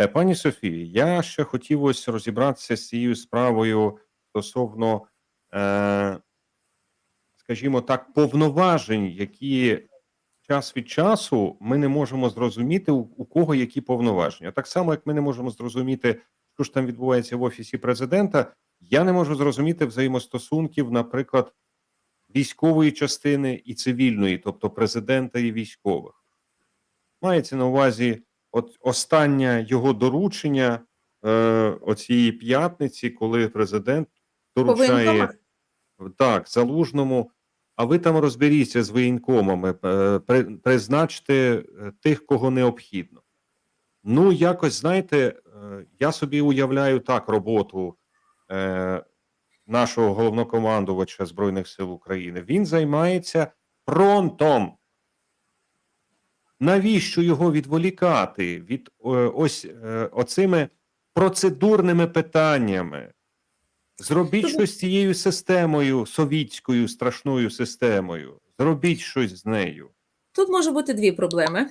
Е, Пані Софії, я ще хотів ось розібратися з цією справою стосовно, е, скажімо так, повноважень, які час від часу ми не можемо зрозуміти, у, у кого які повноваження. Так само, як ми не можемо зрозуміти, що ж там відбувається в офісі президента, я не можу зрозуміти взаємостосунків, наприклад, військової частини і цивільної, тобто президента і військових. Мається на увазі от останнє його доручення е, оцієї п'ятниці, коли президент доручає так залужному. А ви там розберіться з воєнкомами, е, при- призначте е, тих, кого необхідно. Ну, якось знаєте, е, я собі уявляю так роботу е, нашого головнокомандувача Збройних сил України. Він займається фронтом. Навіщо його відволікати від е, ось е, оцими процедурними питаннями? Зробіть Тому- щось з цією системою, совітською страшною системою. Зробіть щось з нею. Тут може бути дві проблеми.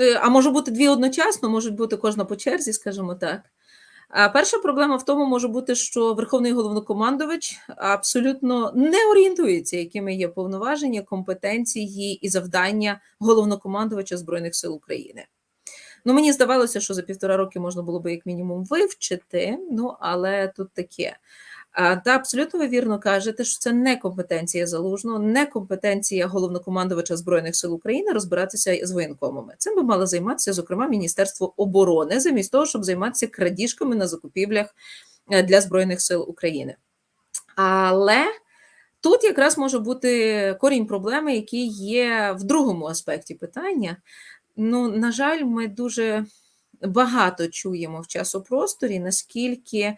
Е, А може бути дві одночасно, можуть бути кожна по черзі, скажімо так. Перша проблема в тому може бути, що Верховний головнокомандувач абсолютно не орієнтується, якими є повноваження, компетенції і завдання головнокомандувача Збройних сил України. Ну, мені здавалося, що за півтора роки можна було би як мінімум вивчити, ну але тут таке. Та абсолютно ви вірно кажете, що це не компетенція залужного, не компетенція головнокомандувача Збройних сил України розбиратися з воєнкомами. Цим би мало займатися, зокрема, Міністерство оборони, замість того, щоб займатися крадіжками на закупівлях е, для Збройних сил України. Але тут якраз може бути корінь проблеми, який є в другому аспекті питання. Ну, на жаль, ми дуже багато чуємо в часопросторі, наскільки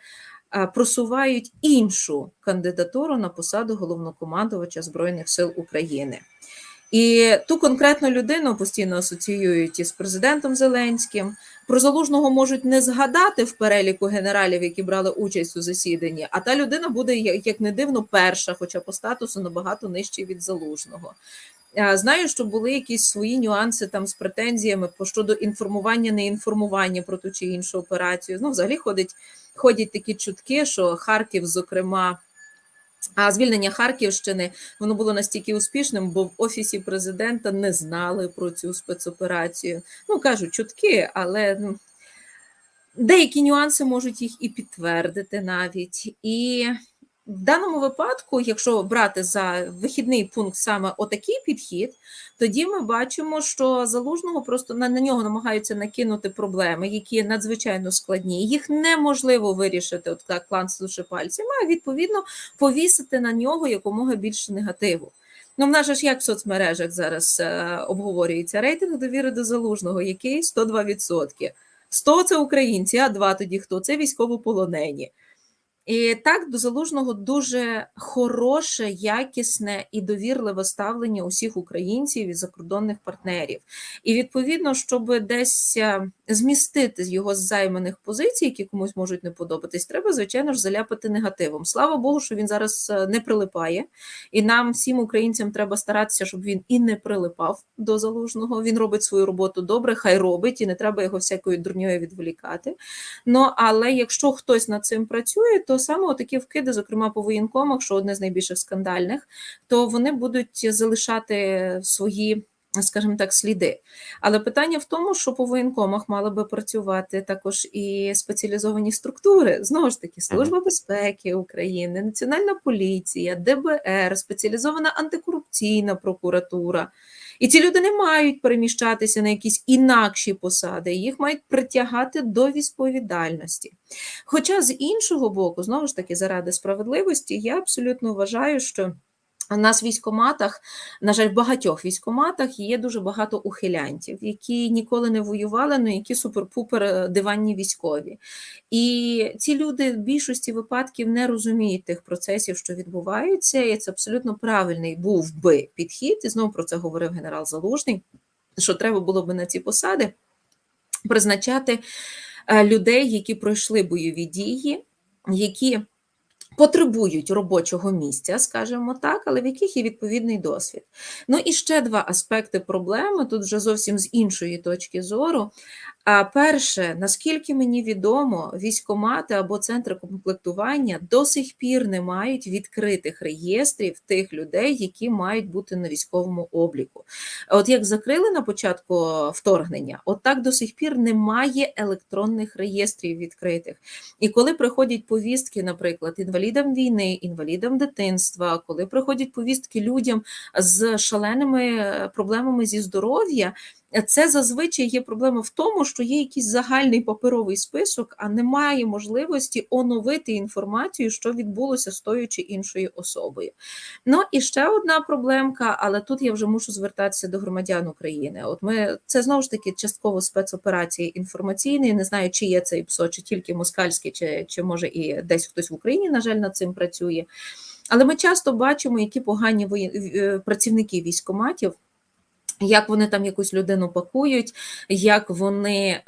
просувають іншу кандидатуру на посаду головнокомандувача Збройних сил України. І ту конкретну людину постійно асоціюють із президентом Зеленським. Про залужного можуть не згадати в переліку генералів, які брали участь у засіданні, а та людина буде, як не дивно, перша, хоча по статусу набагато нижчий від залужного. Знаю, що були якісь свої нюанси там з претензіями щодо інформування, неінформування про ту чи іншу операцію. Ну, взагалі ходить, ходять такі чутки, що Харків, зокрема, а звільнення Харківщини воно було настільки успішним, бо в офісі президента не знали про цю спецоперацію. Ну кажуть, чутки, але ну, деякі нюанси можуть їх і підтвердити навіть. І в даному випадку, якщо брати за вихідний пункт саме отакий підхід, тоді ми бачимо, що залужного просто на, на нього намагаються накинути проблеми, які надзвичайно складні. Їх неможливо вирішити, от так кланцнувши пальцями, а відповідно повісити на нього якомога більше негативу. Ну, в нас ж як в соцмережах зараз е, обговорюється рейтинг довіри до залужного, який 102%. 100 – це українці, а 2 тоді хто? Це військовополонені. І так до залужного дуже хороше, якісне і довірливе ставлення усіх українців і закордонних партнерів. І відповідно, щоб десь е, змістити з його займаних позицій, які комусь можуть не подобатись, треба, звичайно ж, заляпати негативом. Слава Богу, що він зараз е, не прилипає, і нам, всім українцям, треба старатися, щоб він і не прилипав до залужного. Він робить свою роботу добре, хай робить, і не треба його всякою дурньою відволікати. Ну але якщо хтось над цим працює, то саме такі вкиди, зокрема по воєнкомах, що одне з найбільших скандальних, то вони будуть залишати свої. Скажімо так, сліди. Але питання в тому, що по воєнкомах мали би працювати також і спеціалізовані структури. Знову ж таки, Служба безпеки України, Національна поліція, ДБР, спеціалізована антикорупційна прокуратура. І ці люди не мають переміщатися на якісь інакші посади, їх мають притягати до відповідальності. Хоча з іншого боку, знову ж таки, заради справедливості, я абсолютно вважаю, що у нас в військоматах, на жаль, в багатьох військоматах є дуже багато ухилянтів, які ніколи не воювали, але які супер-пупер е, диванні військові. І ці люди в більшості випадків не розуміють тих процесів, що відбуваються, і це абсолютно правильний був би підхід. І знову про це говорив генерал Залужний, що треба було би на ці посади призначати е, людей, які пройшли бойові дії, які потребують робочого місця, скажімо так, але в яких є відповідний досвід. Ну і ще два аспекти проблеми тут вже зовсім з іншої точки зору. А перше, наскільки мені відомо, військомати або центри комплектування до сих пір не мають відкритих реєстрів тих людей, які мають бути на військовому обліку. От як закрили на початку вторгнення, от так до сих пір немає електронних реєстрів відкритих. І коли приходять повістки, наприклад, інвалідам війни, інвалідам дитинства, коли приходять повістки людям з шаленими е, проблемами зі здоров'я, це зазвичай є проблема в тому, що є якийсь загальний паперовий список, а немає можливості оновити інформацію, що відбулося з тою чи іншою особою. Ну і ще одна проблемка, але тут я вже мушу звертатися до громадян України. От ми це знову ж таки частково спецоперації інформаційні. Не знаю, чи є цей ПСО, чи тільки москальський, чи, чи може і десь хтось в Україні, на жаль, над цим працює. Але ми часто бачимо, які погані е, працівники військоматів. Як вони там якусь людину пакують, як вони е,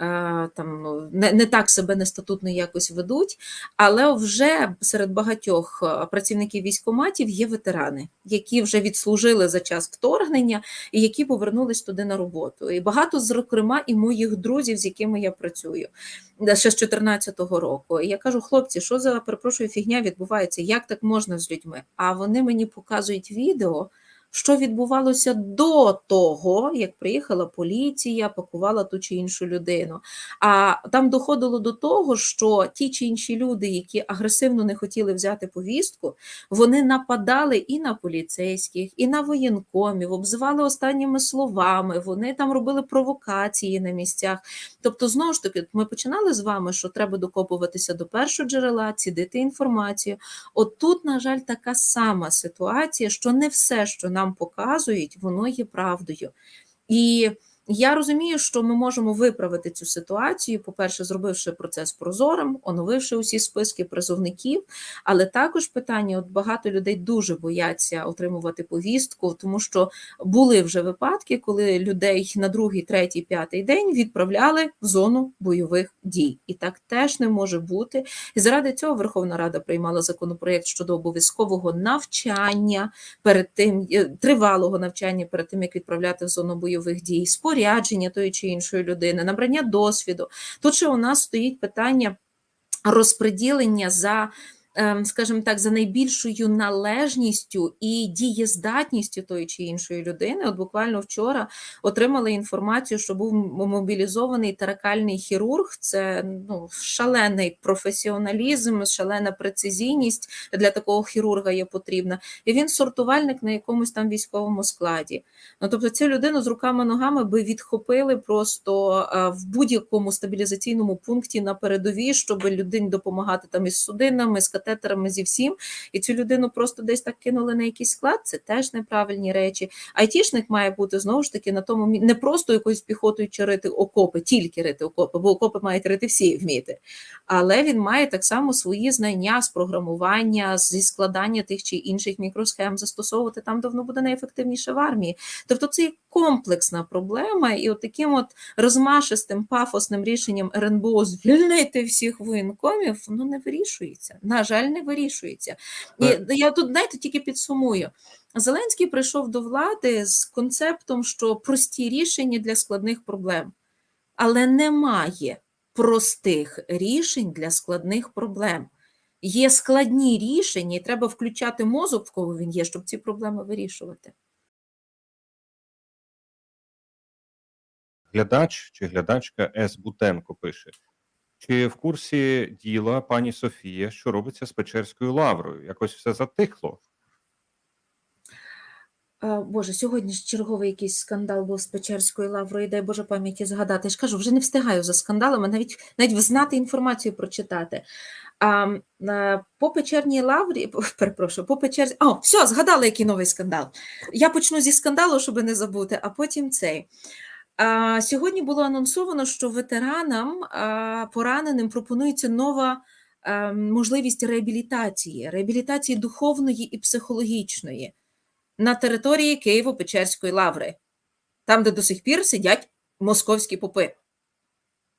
там ну, не, не так себе нестатутно якось ведуть, але вже серед багатьох е, працівників військкоматів є ветерани, які вже відслужили за час вторгнення і які повернулись туди на роботу. І багато, зокрема, і моїх друзів, з якими я працюю ще з 2014 року. І я кажу, хлопці, що за перепрошую фігня відбувається? Як так можна з людьми? А вони мені показують відео що відбувалося до того, як приїхала поліція, пакувала ту чи іншу людину. А там доходило до того, що ті чи інші люди, які агресивно не хотіли взяти повістку, вони нападали і на поліцейських, і на воєнкомів, обзивали останніми словами, вони там робили провокації на місцях. Тобто, знову ж таки, ми починали з вами, що треба докопуватися до першого джерела, цідити інформацію. От тут, на жаль, така сама ситуація, що не все, що нам показують, воно є правдою. І я розумію, що ми можемо виправити цю ситуацію, по-перше, зробивши процес прозорим, оновивши усі списки призовників, але також питання: от багато людей дуже бояться отримувати повістку, тому що були вже випадки, коли людей на другий, третій, п'ятий день відправляли в зону бойових дій, і так теж не може бути. І заради цього Верховна Рада приймала законопроєкт щодо обов'язкового навчання перед тим е, тривалого навчання перед тим, як відправляти в зону бойових дій, спорядження тої чи іншої людини, набрання досвіду. Тут ще у нас стоїть питання розпреділення за. Ем, Скажімо так, за найбільшою належністю і дієздатністю тої чи іншої людини. От буквально вчора отримали інформацію, що був мобілізований таракальний хірург. Це ну, шалений професіоналізм, шалена прецизійність для такого хірурга є потрібна. І він сортувальник на якомусь там військовому складі. Ну, тобто цю людину з руками-ногами би відхопили просто е, в будь-якому стабілізаційному пункті на передовій, щоб людині допомагати там із судинами, з катетерами, зі всім. І цю людину просто десь так кинули на якийсь склад. Це теж неправильні речі. Айтішник має бути знову ж таки на тому не просто якоюсь піхотою чи рити окопи, тільки рити окопи, бо окопи мають рити всі вміти. Але він має так само свої знання з програмування, зі складання тих чи інших мікросхем застосовувати там, де воно буде найефективніше в армії. Тобто це є комплексна проблема, і от таким от розмашистим пафосним рішенням РНБО звільнити всіх воєнкомів, воно не вирішується. На жаль, не вирішується. І Е. я тут, знаєте, тільки підсумую. Зеленський прийшов до влади з концептом, що прості рішення для складних проблем, але немає простих рішень для складних проблем. Є складні рішення, і треба включати мозок, в кого він є, щоб ці проблеми вирішувати. Глядач чи глядачка С. Бутенко пише: чи в курсі діла пані Софія, що робиться з Печерською лаврою? Якось все затихло. Е, Боже, сьогодні ж черговий якийсь скандал був з Печерською лаврою, дай Боже пам'яті згадати. Я ж кажу, вже не встигаю за скандалами, навіть навіть знати інформацію прочитати. А, е, по Печерній лаврі, перепрошую, по Печерській. О, все, згадала, який новий скандал. Я почну зі скандалу, щоб не забути, а потім цей. Сьогодні було анонсовано, що ветеранам пораненим пропонується нова е, можливість реабілітації, реабілітації духовної і психологічної на території Києво-Печерської лаври, там, де до сих пір сидять московські попи.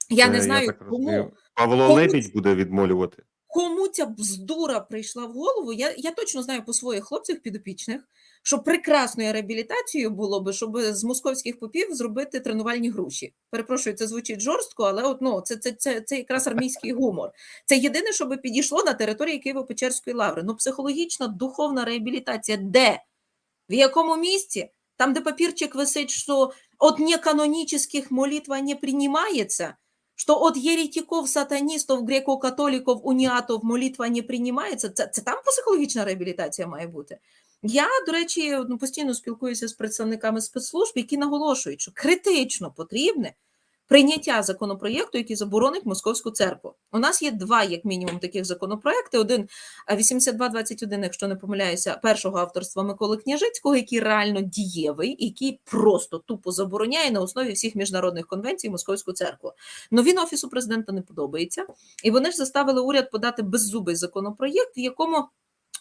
Я не знаю, так кому, Павло кому Лебідь буде відмолювати. Кому ця бздура прийшла в голову, я, я точно знаю по своїх хлопцях підопічних, що прекрасною реабілітацією було би, щоб з московських попів зробити тренувальні груші. Перепрошую, це звучить жорстко, але от, ну, це, це, це, це якраз армійський гумор. Це єдине, що би підійшло на території Києво-Печерської лаври. Ну, психологічна, духовна реабілітація де? В якому місці? Там, де папірчик висить, що от неканонических молитва не принимается, что от еретиков, сатаністів, греко-католиків, уніатів молитва не приймається, це, це там психологічна реабілітація має бути. Я, до речі, ну, постійно спілкуюся з представниками спецслужб, які наголошують, що критично потрібне прийняття законопроєкту, який заборонить московську церкву. У нас є два, як мінімум, таких законопроекти. Один а, 8221, якщо не помиляюся, першого авторства Миколи Княжицького, який реально дієвий, який просто тупо забороняє на основі всіх міжнародних конвенцій московську церкву. Но він офісу президента не подобається, і вони ж заставили уряд подати беззубий законопроєкт, в якому.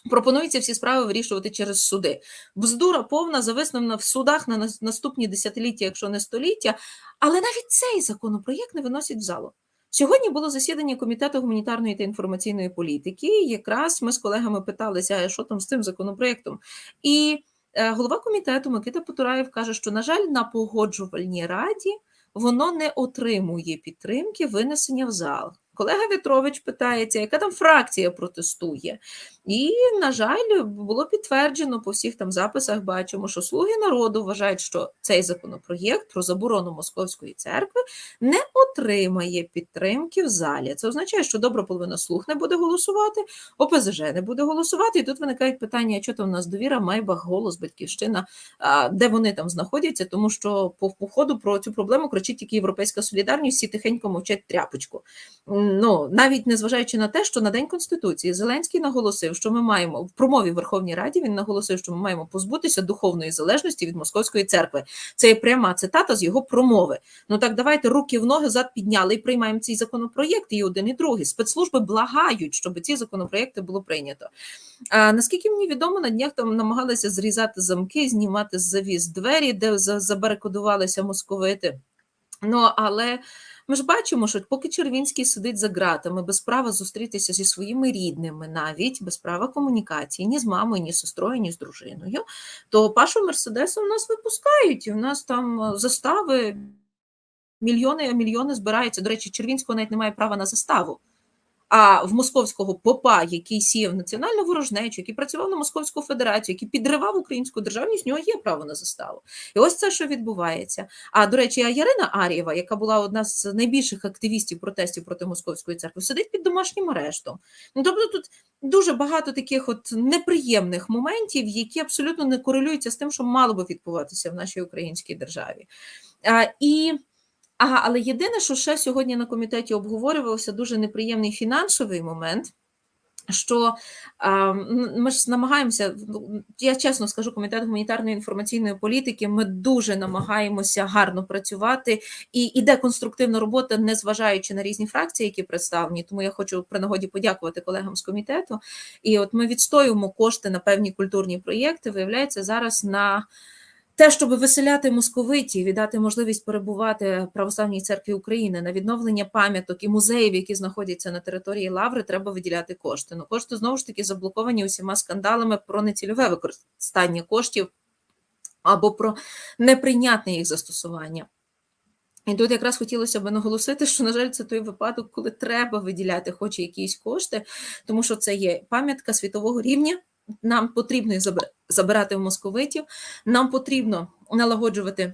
Пропонується всі справи вирішувати через суди. Бздура повна зависнена в судах на наступні десятиліття, якщо не століття. Але навіть цей законопроєкт не виносять в залу. Сьогодні було засідання комітету гуманітарної та інформаційної політики. Якраз ми з колегами питалися, що там з цим законопроєктом. І е, голова комітету Микита Потураєв каже, що, на жаль, на погоджувальній раді воно не отримує підтримки винесення в зал. Колега Вітрович питається, яка там фракція протестує. І, на жаль, було підтверджено по всіх там записах, бачимо, що слуги народу вважають, що цей законопроєкт про заборону московської церкви не отримає підтримки в залі. Це означає, що добра половина слуг не буде голосувати, ОПЗЖ не буде голосувати. І тут виникають питання, що там у нас довіра, Майбах, голос, батьківщина, де вони там знаходяться, тому що по походу про цю проблему кричить тільки європейська солідарність, всі тихенько мовчать тряпочку. Ну навіть незважаючи на те, що на день конституції Зеленський наголосив, що ми маємо в промові в Верховній Раді. Він наголосив, що ми маємо позбутися духовної залежності від московської церкви. Це є пряма цитата з його промови. Ну так давайте руки в ноги зад підняли і приймаємо цей законопроєкт. І один і другий спецслужби благають, щоб ці законопроєкти було прийнято. А наскільки мені відомо, на днях там намагалися зрізати замки, знімати з завіс двері, де за- забарикадувалися московити. Ну але ми ж бачимо, що поки Червінський сидить за ґратами, без права зустрітися зі своїми рідними, навіть без права комунікації, ні з мамою, ні з сестрою, ні з дружиною, то Пашу Мерседеса в нас випускають, і в нас там е, застави мільйони, мільйони збираються. До речі, Червінського навіть немає права на заставу. А в московського попа, який сіяв національну ворожнечу, який працював на Московську Федерацію, який підривав українську державність, в нього є право на заставу. І ось це, що відбувається. А до речі, Ярина Ар'єва, яка була одна з найбільших активістів протестів проти московської церкви, сидить під домашнім арештом. Ну тобто тут дуже багато таких от неприємних моментів, які абсолютно не корелюються з тим, що мало би відбуватися в нашій українській державі. А, і Ага, але єдине, що ще сьогодні на комітеті обговорювався дуже неприємний фінансовий момент. Що а, ми ж намагаємося, ну, я чесно скажу, комітет гуманітарної інформаційної політики. Ми дуже намагаємося гарно працювати, і іде конструктивна робота, незважаючи на різні фракції, які представлені. Тому я хочу при нагоді подякувати колегам з комітету. І от ми відстоюємо кошти на певні культурні проєкти. Виявляється, зараз на те, щоб виселяти московитів і дати можливість перебувати православній церкві України на відновлення пам'яток і музеїв, які знаходяться на території Лаври, треба виділяти кошти. Ну кошти знову ж таки заблоковані усіма скандалами про нецільове використання коштів або про неприйнятне їх застосування. І тут якраз хотілося б наголосити, що, на жаль, це той випадок, коли треба виділяти хоч якісь кошти, тому що це є пам'ятка світового рівня. Нам потрібно їх забирати в московитів, нам потрібно налагоджувати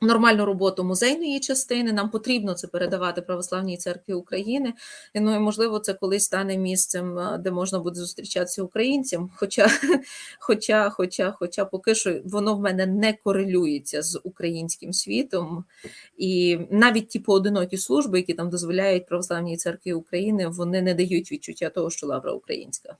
нормальну роботу музейної частини, нам потрібно це передавати Православній церкві України. Ну і можливо, це колись стане місцем, де можна буде зустрічатися українцям. Хоча, хоча, хоча, хоча поки що воно в мене не корелюється з українським світом. І навіть ті поодинокі служби, які там дозволяють Православній церкві України, вони не дають відчуття того, що лавра українська.